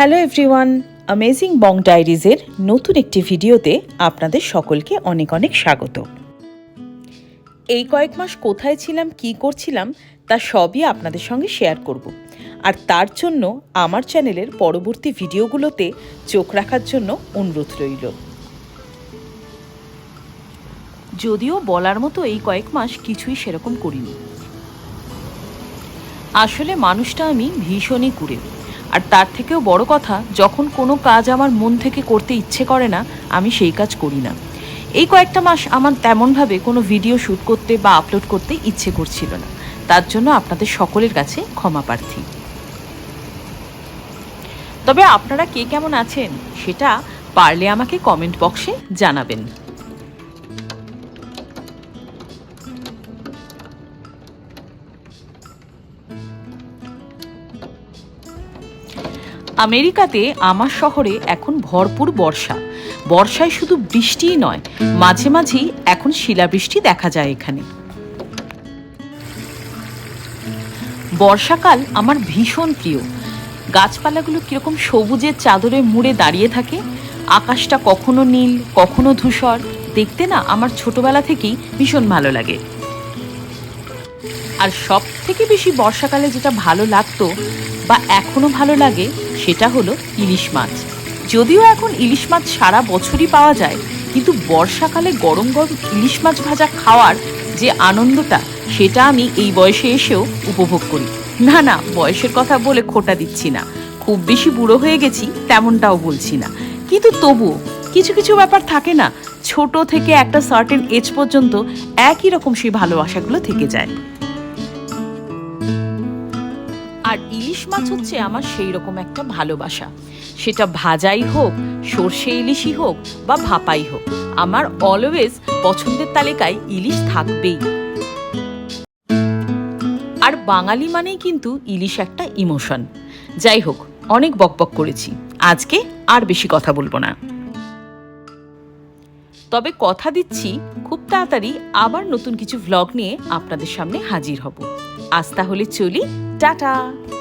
Hello everyone amazing Bong ডায়েরিজের নতুন একটি ভিডিওতে আপনাদের সকলকে অনেক অনেক স্বাগত। এই কয়েক মাস কোথায় ছিলাম, কি করছিলাম, তা সবই আপনাদের সঙ্গে শেয়ার করব। আর তার জন্য আমার চ্যানেলের পরবর্তী ভিডিওগুলোতে চোখ রাখার জন্য অনুরোধ রইল। যদিও বলার মতো এই কয়েক মাস কিছুই সেরকম করিনি। আসলে মানুষটা আমি ভীষণই কুড়ে আর তার থেকেও বড় কথা, যখন কোনো কাজ আমার মন থেকে করতে ইচ্ছে করে না, আমি সেই কাজ করি না। এই কয়েকটা মাস আমার তেমনভাবে কোনো ভিডিও শ্যুট করতে বা আপলোড করতে ইচ্ছে করছিল না। তার জন্য আপনাদের সকলের কাছে ক্ষমা প্রার্থী। তবে আপনারা কে কেমন আছেন, সেটা পারলে আমাকে কমেন্ট বক্সে জানাবেন। আমেরিকাতে আমার শহরে এখন ভরপুর বর্ষা। বর্ষায় শুধু বৃষ্টিই নয়, মাঝে মাঝেই এখন শিলাবৃষ্টি দেখা যায় এখানে। বর্ষাকাল আমার ভীষণ প্রিয়। গাছপালাগুলো কীরকম সবুজের চাদরে মুড়ে দাঁড়িয়ে থাকে, আকাশটা কখনো নীল, কখনো ধূসর, দেখতে না আমার ছোটবেলা থেকেই ভীষণ ভালো লাগে। আর সব থেকে বেশি বর্ষাকালে যেটা ভালো লাগতো বা এখনও ভালো লাগে সেটা হলো ইলিশ মাছ। যদিও এখন ইলিশ মাছ সারা বছরই পাওয়া যায়, কিন্তু বর্ষাকালে গরম গরম ইলিশ মাছ ভাজা খাওয়ার যে আনন্দটা, সেটা আমি এই বয়সে এসেও উপভোগ করি। না না, বয়সের কথা বলে খোটা দিচ্ছি না। খুব বেশি বুড়ো হয়ে গেছি তেমনটাও বলছি না। কিন্তু তবুও কিছু কিছু ব্যাপার থাকে না, ছোট থেকে একটা সার্টেন এজ পর্যন্ত একই রকম সেই ভালোবাসাগুলো থেকে যায়। আর ইলিশ মাছ হচ্ছে আমার সেই রকম একটা ভালোবাসা। সেটা ভাজাই হোক, সর্ষে ইলিশই হোক বা ভাপাই হোক, আমার অলওয়েজ পছন্দের তালিকায় ইলিশ থাকবেই। আর বাঙালি মানেই কিন্তু ইলিশ একটা ইমোশন। যাই হোক, অনেক বকবক করেছি। আজকে আর বেশি কথা বলব না। তবে কথা দিচ্ছি, খুব তাড়াতাড়ি আবার নতুন কিছু ভ্লগ নিয়ে আপনাদের সামনে হাজির হব। আজ তাহলে চলি Tata!